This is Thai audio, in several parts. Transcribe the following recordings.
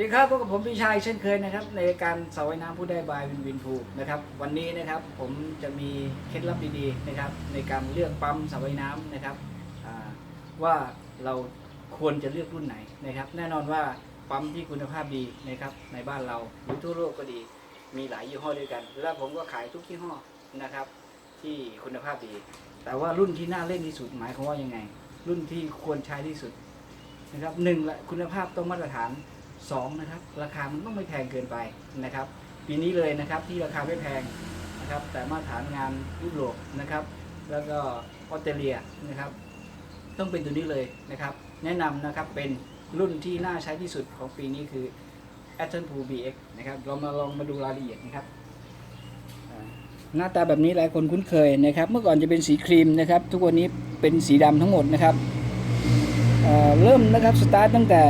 สดีครับพบกับผมพี่ชายเช่นเคยนะครับ ในการสระว่ายน้ำผู้ได้บายวินวินพูนะครับ วันนี้นะครับผมจะมีเคล็ดลับดีๆนะครับ ในการเลือกปั๊มสระว่ายน้ำนะครับว่าเราควรจะเลือกรุ่นไหนนะครับ แน่นอนว่าปั๊มที่คุณภาพดีนะครับ ในบ้านเราหรือทั่วโลกก็ดี มีหลายยี่ห้อด้วยกัน และผมก็ขายทุกยี่ห้อนะครับ ที่คุณภาพดี แต่ว่ารุ่นที่น่าเล่นที่สุดหมายความว่ายังไง รุ่นที่ควรใช้ที่สุดนะครับหนึ่งละคุณภาพต้องมาตรฐาน สองนะครับราคามันต้องไม่แพงเกินไปนะครับ ปีนี้เลยนะครับที่ราคาไม่แพงนะครับ แต่มาตรฐานงานยุโรปนะครับ แล้วก็ออสเตรเลียนะครับ ต้องเป็นตัวนี้เลยนะครับ แนะนำนะครับเป็นรุ่นที่น่าใช้ที่สุดของปีนี้คือ a t t o n Pro BX นะครับเรามาลองมาดูรายละเอียดนะครับหน้าตาแบบนี้หลายคนคุ้นเคยนะครับ เมื่อก่อนจะเป็นสีครีมนะครับ ทุกวันนี้เป็นสีดำทั้งหมดนะครับเเริ่มนะครับสตาร์ทตั้งแต่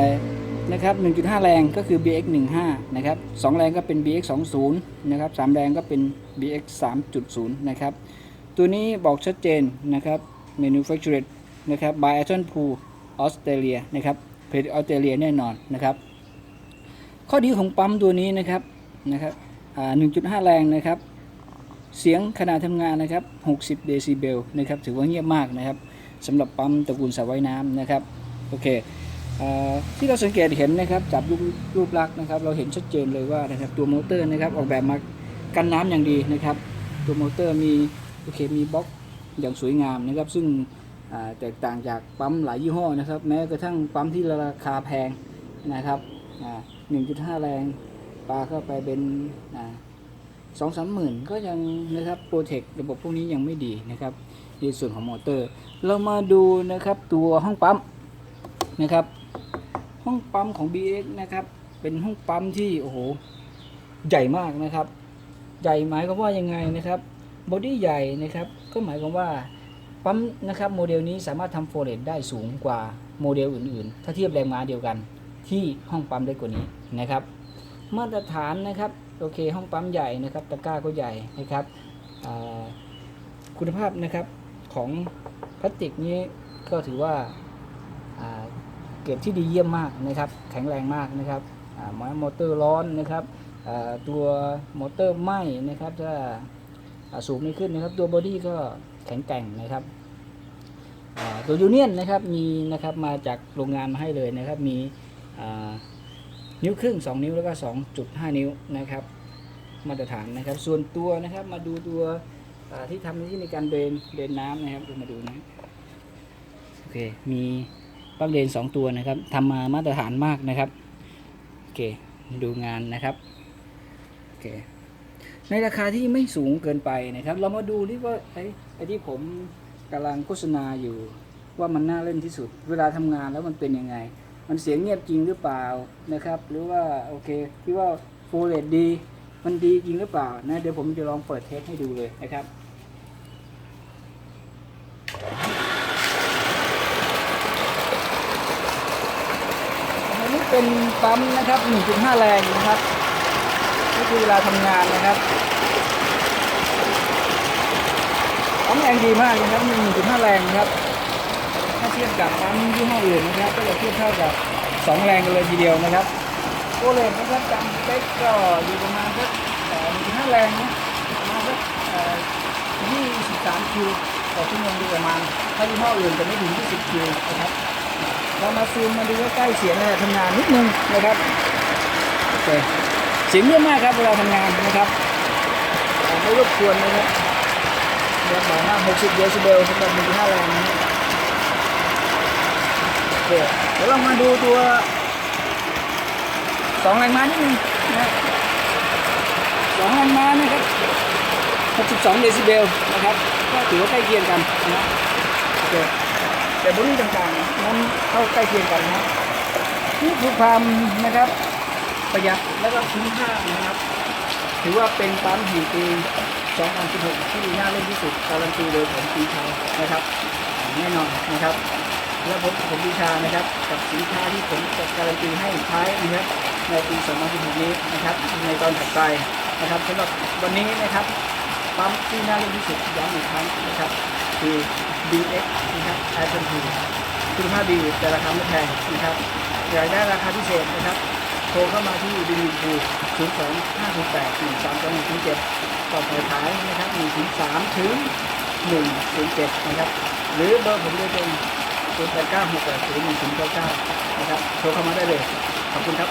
นะครับ 1.5 แรงก็คือ BX 15 นะครับ 2 แรงก็เป็น BX 20 นะครับ 3 แรงก็เป็น BX 3.0 นะครับ ตัวนี้บอกชัดเจนนะครับ manufactured นะครับ by a t o n Pool Australia นะครับผลิตออสเตรเลียแน่นอนนะครับ ข้อดีของปั๊มตัวนี้นะครับนะครับ1.5 แรงนะครับ เสียงขณะทำงานนะครับ 60 เดซิเบลนะครับ ถือว่าเงียบมากนะครับสำหรับปั๊มตระกูลสระว่ายน้ำนะครับ โอเค ที่เราสังเกตเห็นนะครับจับรูปลักษณ์นะครับ เราเห็นชัดเจนเลยว่านะครับตัวมอเตอร์นะครับออกแบบมากันน้ำอย่างดีนะครับ ตัวมอเตอร์มีโอเคมีบล็อกอย่างสวยงามนะครับ ซึ่งแตกต่างจากปั๊มหลายยี่ห้อนะครับ แม้กระทั่งปั๊มที่ราคาแพงนะครับ1.5 แรงปลาเข้าไปเป็นสองสามหมื่นก็ยังนะครับโปรเทคระบบพวกนี้ยังไม่ดีนะครับในส่วนของมอเตอร์ เรามาดูนะครับตัวห้องปั๊มนะครับ ห้องปั๊มของ BX นะครับ เป็นห้องปั๊มที่โอ้โหใหญ่มากนะครับ ใหญ่หมายความว่ายังไงนะครับบอดี้ใหญ่นะครับ ก็หมายความว่าปั๊มนะครับโมเดลนี้สามารถทำโฟเรตได้สูงกว่าโมเดลอื่นๆ ถ้าเทียบแรงม้าเดียวกันที่ห้องปั๊มได้กว่านี้นะครับ มาตรฐานนะครับโอเค ห้องปั๊มใหญ่นะครับตะกร้าก็ใหญ่นะครับคุณภาพนะครับของพลาสติกนี้ก็ถือว่า กรดที่ดีเยี่ยมมากนะครับแข็งแรงมากนะครับมอเตอร์ร้อนนะครับตัวมอเตอร์ไหม้นะครับถ้าสูบไม่ขึ้นนะครับตัวบอดี้ก็แข็งแกร่งนะครับตัวยูเนียนนะครับมีนะครับมาจากโรงงานมาให้เลยนะครับมีนิ้วครึ่ง 2 นิ้วแล้วก็ 2.5 นิ้วนะครับมาตรฐานนะครับ ส่วนตัวนะครับมาดูตัวที่ทำหน้าที่ในการเดนเดนน้ำนะครับเรามาดูนะโอเคมี ปลั๊กเดน2ตัวนะครับทำมามาตรฐานมากนะครับโอเคดูงานนะครับโอเคในราคาที่ไม่สูงเกินไปนะครับ เรามาดูที่ว่าไอ้ไอ้ที่ผมกำลังโฆษณาอยู่ว่ามันน่าเล่นที่สุด เวลาทำงานแล้วมันเป็นยังไง มันเสียงเงียบจริงหรือเปล่านะครับ หรือว่าโอเคที่ว่าโฟเรตดี มันดีจริงหรือเปล่านะเดี๋ยวผมจะลองเปิดเทสให้ดูเลยนะครับ อันนี้ เป็นปั๊มนะครับ 1.5 แรงนะครับนี่คือเวลาทำงานนะครับปั๊มแรงดีมากนะครับ 1.5 แรงนะครับ ถ้าเทียบกับปั๊มยี่ห้ออื่นนะครับ ก็จะเทียบเท่ากับ 2 แรงกันเลยทีเดียวนะครับโอเลนนะครับจำเปคก็อยู่ประมาณสักเอ่อ1.5 แรงนะประมาณสักเอ่อ23คิวต่อชั่วโมงโดยประมาณถ้ายี่ห้ออื่นจะไม่ถึง 20คิวนะครับ เรามาซูมมาดูใกล้เสียงในทำงานนิดนึงนะครับโอเคเสียงเยอะมากครับเวลาทำงานนะครับไม่รบกวนนะครับเดี๋ยวบอกว่า60เดซิเบลสำหรับ1.5แรงนะโอเคเดี๋ยวเรามาดูตัวสองแรงม้านิดนึงนะสองแรงม้านะครับ62เดซิเบลนะครับก็ถือว่าใกล้เคียงกันนะโอเค แต่บริต่างๆนั้นเข้าใกล้เคียงกันนะนี่คือความนะครับประหยัดแล้วก็คุ้มค่านะครับ ถือว่าเป็นปั๊มหี่ปี2016ที่น่าเล่นที่สุดการันตีโดยผมปีชานะครับแน่นอนนะครับ และผมผมวิชานะครับ กับสินค้าที่ผมจะการันตีให้ใช้นะครับในปี2016นี้นะครับ ในตอนถัดไปนะครับสำหรับวันนี้นะครับปั๊มที่น่าเล่นที่สุดย้ำอีกครั้งนะครับคือ DX นะครับ i7P คุณภาพดีแต่ราคาไม่แพงนะครับอยากได้ราคาพิเศษนะครับ โทรเข้ามาที่ดีมีคูศูนย์สองห้าศูนย์แปดหนึ่งสามสองหนึ่งศูนย์เจ็ดต่อสายขายนะครับหนึ่งศูนย์สามถึงหนึ่งศูนย์เจ็ดนะครับ หรือเบอร์ผมโดยตรงศูนย์แปดเก้าหกแปดศูนย์หนึ่งศูนย์เก้าเก้านะครับ โทรเข้ามาได้เลย ขอบคุณครับ